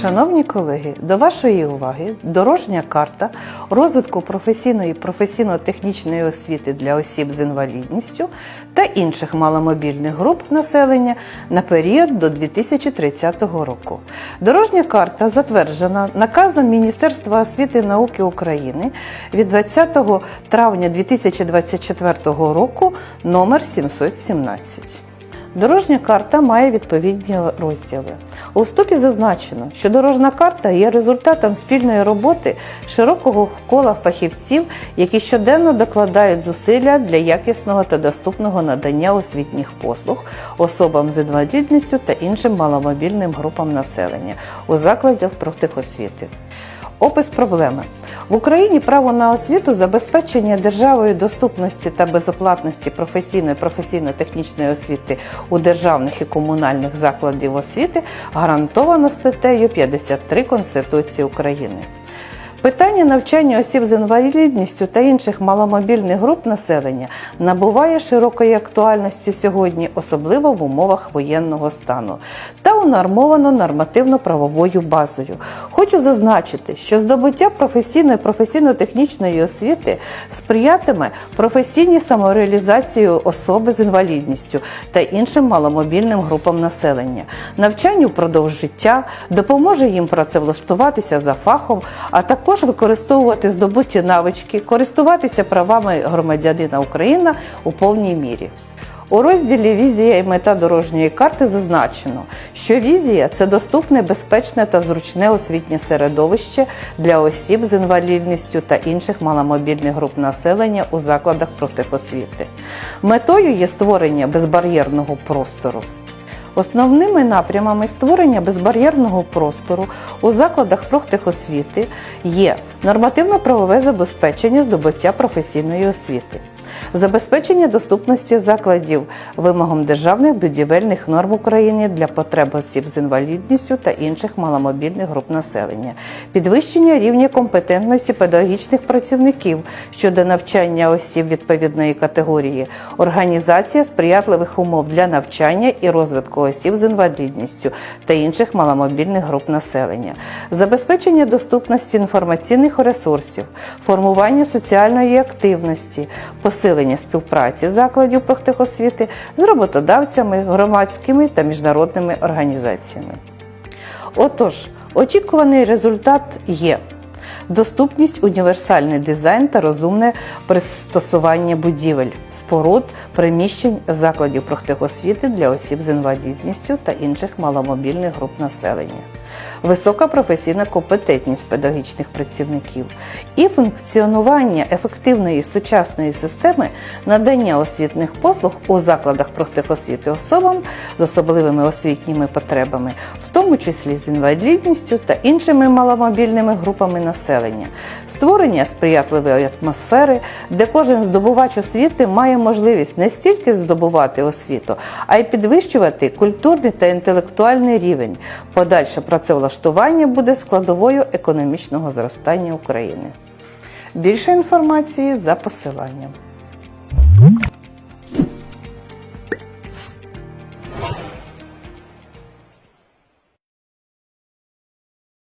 Шановні колеги, до вашої уваги дорожня карта розвитку професійної і професійно-технічної освіти для осіб з інвалідністю та інших маломобільних груп населення на період до 2030 року. Дорожня карта затверджена наказом Міністерства освіти і науки України від 20 травня 2024 року номер 717. Дорожня карта має відповідні розділи. У вступі зазначено, що дорожна карта є результатом спільної роботи широкого кола фахівців, які щоденно докладають зусилля для якісного та доступного надання освітніх послуг особам з інвалідністю та іншим маломобільним групам населення у закладах профтехосвіти. Опис проблеми в Україні право на освіту, забезпечення державою доступності та безоплатності професійної професійно-технічної освіти у державних і комунальних закладів освіти гарантовано статтею 53 Конституції України. Питання навчання осіб з інвалідністю та інших маломобільних груп населення набуває широкої актуальності сьогодні, особливо в умовах воєнного стану, та унормовано нормативно-правовою базою. Хочу зазначити, що здобуття професійної професійно-технічної освіти сприятиме професійній самореалізації особи з інвалідністю та іншим маломобільним групам населення, навчанню впродовж життя, допоможе їм працевлаштуватися за фахом, а також використовувати здобуті навички, користуватися правами громадянина України у повній мірі. У розділі Візія і мета дорожньої карти зазначено, що візія це доступне, безпечне та зручне освітнє середовище для осіб з інвалідністю та інших маломобільних груп населення у закладах профтехосвіти. Метою є створення безбар'єрного простору. Основними напрямами створення безбар'єрного простору у закладах профтехосвіти є нормативно-правове забезпечення здобуття професійної освіти, забезпечення доступності закладів вимогам державних будівельних норм України для потреб осіб з інвалідністю та інших маломобільних груп населення, підвищення рівня компетентності педагогічних працівників щодо навчання осіб відповідної категорії, організація сприятливих умов для навчання і розвитку осіб з інвалідністю та інших маломобільних груп населення, забезпечення доступності інформаційних ресурсів, формування соціальної активності, посилення співпраці закладів профтехосвіти з роботодавцями, громадськими та міжнародними організаціями. Отож, очікуваний результат є. Доступність, універсальний дизайн та розумне пристосування будівель, споруд, приміщень закладів профтехосвіти для осіб з інвалідністю та інших маломобільних груп населення, висока професійна компетентність педагогічних працівників і функціонування ефективної сучасної системи надання освітних послуг у закладах профтехосвіти особам з особливими освітніми потребами, в тому числі з інвалідністю та іншими маломобільними групами населення, створення сприятливої атмосфери, де кожен здобувач освіти має можливість не стільки здобувати освіту, а й підвищувати культурний та інтелектуальний рівень. Подальше працевлаштування буде складовою економічного зростання України. Більше інформації за посиланням.